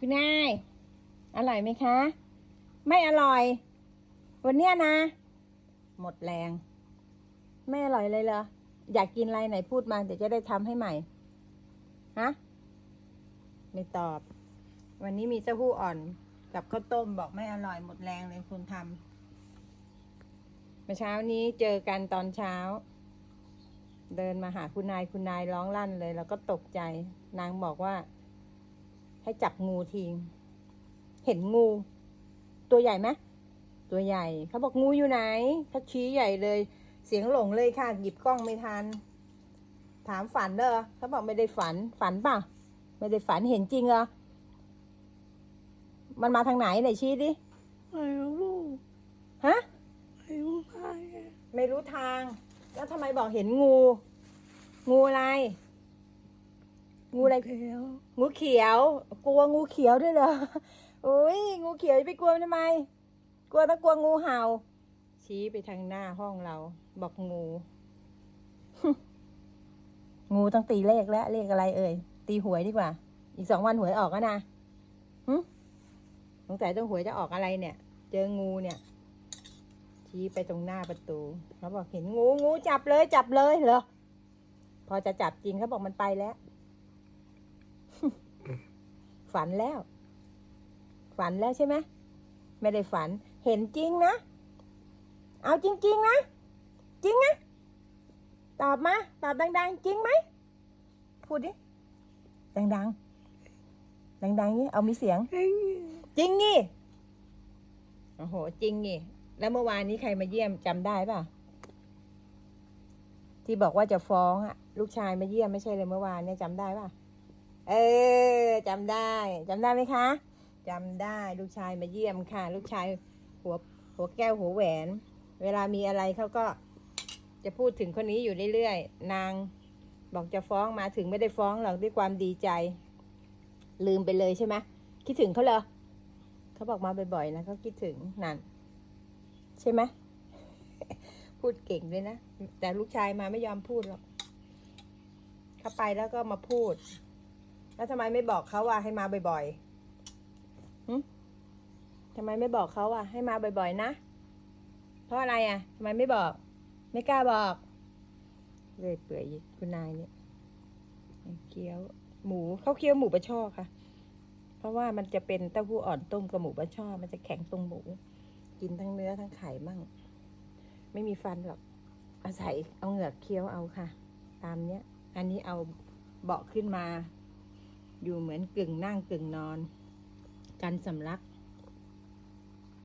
คุณนาย อร่อยไหมคะ ไม่อร่อย วันเนี้ยนะ หมดแรง ไม่อร่อยเลยเหรอ อยากกินอะไรไหนพูดมา เดี๋ยวจะได้ทำให้ใหม่ ฮะ ไม่ตอบ วันนี้มีเต้าหู้อ่อน กับข้าวต้มบอกไม่อร่อยหมดแรงเลยคุณทำเมื่อเช้านี้เจอกันตอนเช้า เดินมาหาคุณนายคุณนายร้องลั่นเลย แล้วก็ตกใจ นางบอกว่า ให้จับงูทิ้งเห็นงู ตัวใหญ่ไหมตัวใหญ่เขาบอกงูอยู่ไหนเขาชี้ใหญ่เลย เสียงหลงเลยค่ะ หยิบกล้องไม่ทัน ถามฝันเด้อเขาบอกไม่ได้ฝัน ฝันเปล่ะ ไม่ได้ฝันเห็นจริงเหรอมันมาทางไหนไหนชี้ดิไม่รู้ฮะไม่รู้ใครไม่รู้ทาง แล้วทำไมบอกเห็นงู งูอะไร งูอะไรเขียวงูเขียว กลัวงูเขียวด้วยเหรอโอ้ยงูเขียวจะไปกลัวทำไม กลัวต้องกลัวงูเห่า ชี้ไปทางหน้าห้องเรา บอกงู งูต้องตีเลขแล้วเลขอะไรเอ่ย ตีหวยดีกว่า อีกสองวันหวยออกแล้วนะหึสงสัยต้องหวยจะออกอะไรเนี่ย เจองูเนี่ย ชี้ไปตรงหน้าประตูเขาบอกเห็นงูงูจับเลยจับเลยเหรอพอจะจับจริงเขาบอกมันไปแล้ว ฝันแล้ว ฝันแล้วใช่ไหมไม่ได้ฝัน เห็นจริงนะ เอาจริง ๆ นะ จริงนะตอบมา ตอบดัง ๆ จริงไหม พูดดิ ดังๆ ดังๆนี่เอามีเสียง จริงนี่โอ้โห จริงนี่ แล้วเมื่อวานนี้ใครมาเยี่ยมจำได้ป่ะ ที่บอกว่าจะฟ้องอะลูกชายมาเยี่ยมไม่ใช่เลยเมื่อวานเนี่ยจำได้ป่ะ เออจำได้จำได้ไหมคะจำได้ลูกชายมาเยี่ยมค่ะ ลูกชายหัวหัวแก้วหัวแหวน เวลามีอะไรเขาก็จะพูดถึงคนนี้อยู่เรื่อยๆนางบอกจะฟ้องมาถึงไม่ได้ฟ้องหรอกด้วยความดีใจ ลืมไปเลยใช่ไหมคิดถึงเขาเหรอเขาบอกมาบ่อยๆนะเขาคิดถึงนั่นใช่ไหมพูดเก่งด้วยนะ แต่ลูกชายมาไม่ยอมพูดหรอกเขาไปแล้วก็มาพูด แล้วทำไมไม่บอกเขาว่าให้มาบ่อยๆหึทำไมไม่บอกเขาว่าให้มาบ่อยๆนะ เพราะอะไรอะทำไมไม่บอก ไม่กล้าบอกเลยเปื่อยคุณนายเนี่ยเคี้ยวหมูเขาเคี้ยวหมูปลาช่อค่ะ เพราะว่ามันจะเป็นเต้าหู้อ่อนต้มกับหมูปลาช่อ มันจะแข็งตรงหมู กินทั้งเนื้อทั้งไข่มั่ง ไม่มีฟันหรอกอาศัยเอาเหงือกเคี้ยวเอาค่ะ ตามเนี้ย อันนี้เอาเบาะขึ้นมา อยู่เหมือนกึ่งนั่งกึ่งนอน กันสำลัก